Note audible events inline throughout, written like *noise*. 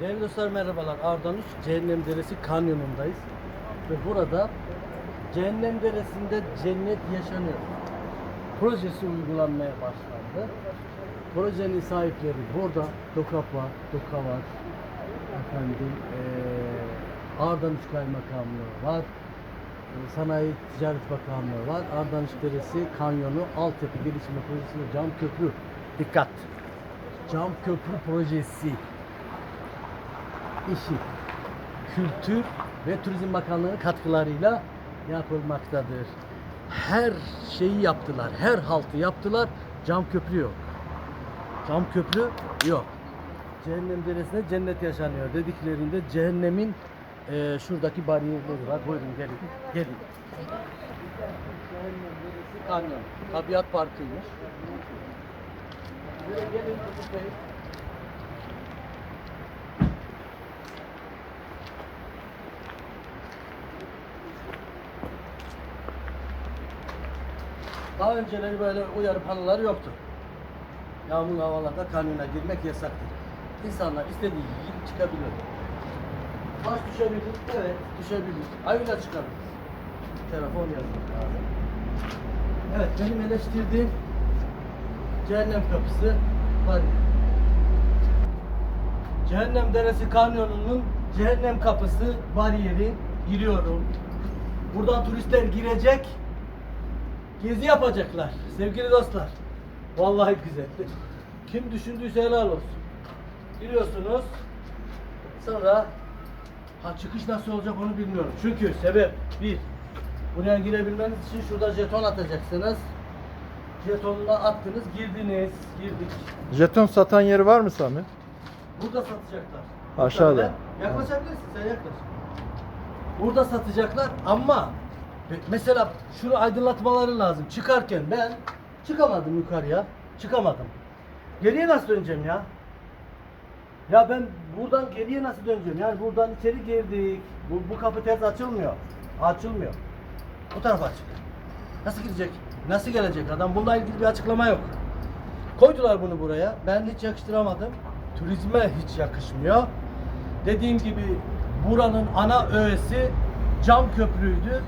Değerli dostlar merhabalar. Ardanus Cehennem Deresi Kanyonu'ndayız. Ve burada Cehennem Deresi'nde cennet yaşanıyor. Projesi uygulanmaya başlandı. Projenin sahipleri burada. DOKAP var, DOKA var. Efendim, eee Ardanus Kaymakamlığı var. Eee, Sanayi Ticaret Bakanlığı var. Ardanus Deresi Kanyonu Altyapı Gelişimi Projesi ve Cam Köprü. Dikkat! Cam Köprü Projesi işi Kültür ve Turizm Bakanlığı'nın katkılarıyla yapılmaktadır. Her şeyi yaptılar, her haltı yaptılar. Cam köprü yok. Cam köprü yok. Cehennem deresinde cennet yaşanıyor dediklerinde cehennemin eee, şuradaki bariyerleri var. Buyurun gelin. Gelin. Kanyon. Tabiat parkıymış. Buraya gelin Turgut Daha önceleri böyle uyarı panoları yoktu. Yağmurlu havalarda kanyona girmek yasaktır. İnsanlar istediği gibi çıkabilir. Taş düşebilir, evet düşebilir. Ayıyla çıkabilir. Telefon yazmak lazım. Evet benim eleştirdiğim Cehennem Kapısı var. Cehennem Deresi Kanyonu'nun Cehennem Kapısı bariyeri giriyorum. Buradan turistler girecek. Gezi yapacaklar sevgili dostlar. Vallahi güzel. Kim düşündüyse helal olsun. Giriyorsunuz. Sonra ha çıkış nasıl olacak onu bilmiyorum. Çünkü sebep bir buraya girebilmeniz için şurada jeton atacaksınız. Jetonuna attınız, girdiniz, girdik. Jeton satan yeri var mı Sami? Burada satacaklar. Aşağıda. Yaklaşabilirsin sen yaklaş. Burada satacaklar ama mesela şunu aydınlatmaları lazım. Çıkarken ben çıkamadım yukarıya. Çıkamadım. Geriye nasıl döneceğim ya? Ya ben buradan geriye nasıl döneceğim? Yani buradan içeri girdik. Bu, bu kapı ters açılmıyor. Açılmıyor. Bu tarafa açık. Nasıl girecek? Nasıl gelecek adam? Bununla ilgili bir açıklama yok. Koydular bunu buraya. Ben hiç yakıştıramadım. Turizme hiç yakışmıyor. Dediğim gibi buranın ana öğesi cam köprüydü.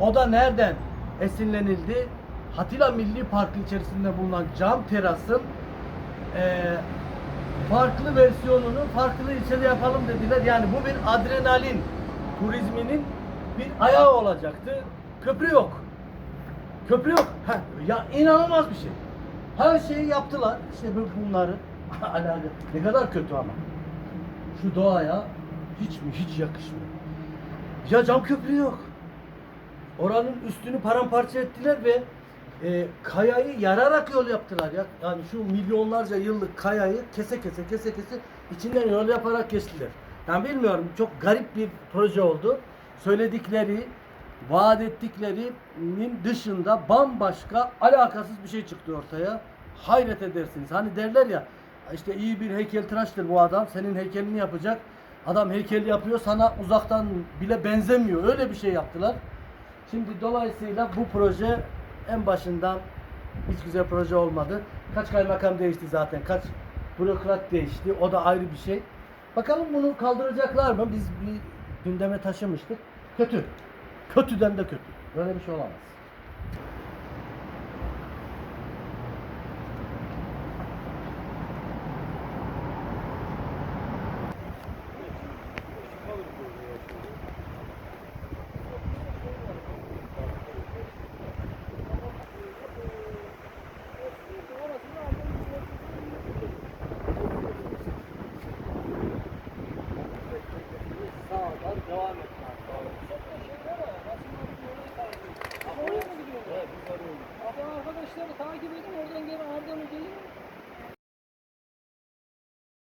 O da nereden esinlenildi? Hatila Milli Parkı içerisinde bulunan cam terasın eee, farklı versiyonunu farklı ilçede yapalım dediler. Yani bu bir adrenalin turizminin bir ayağı olacaktı. Köprü yok. Köprü yok. Ha, ya inanılmaz bir şey. Her şeyi yaptılar. İşte bu- bunları *laughs* alakalı. Ne kadar kötü ama. Şu doğaya hiç mi hiç yakışmıyor. Ya cam köprü yok. Oranın üstünü paramparça ettiler ve e, kayayı yararak yol yaptılar ya. Yani şu milyonlarca yıllık kayayı kese kese kese kese içinden yol yaparak geçtiler. Yani bilmiyorum çok garip bir proje oldu. Söyledikleri, vaat ettiklerinin dışında bambaşka alakasız bir şey çıktı ortaya. Hayret edersiniz. Hani derler ya işte iyi bir heykeltıraştır bu adam. Senin heykelini yapacak. Adam heykel yapıyor sana uzaktan bile benzemiyor. Öyle bir şey yaptılar. Şimdi dolayısıyla bu proje en başından hiç güzel proje olmadı. Kaç kaymakam değişti zaten. Kaç bürokrat değişti. O da ayrı bir şey. Bakalım bunu kaldıracaklar mı? Biz bir gündeme taşımıştık. Kötü. Kötüden de kötü. Böyle bir şey olamaz.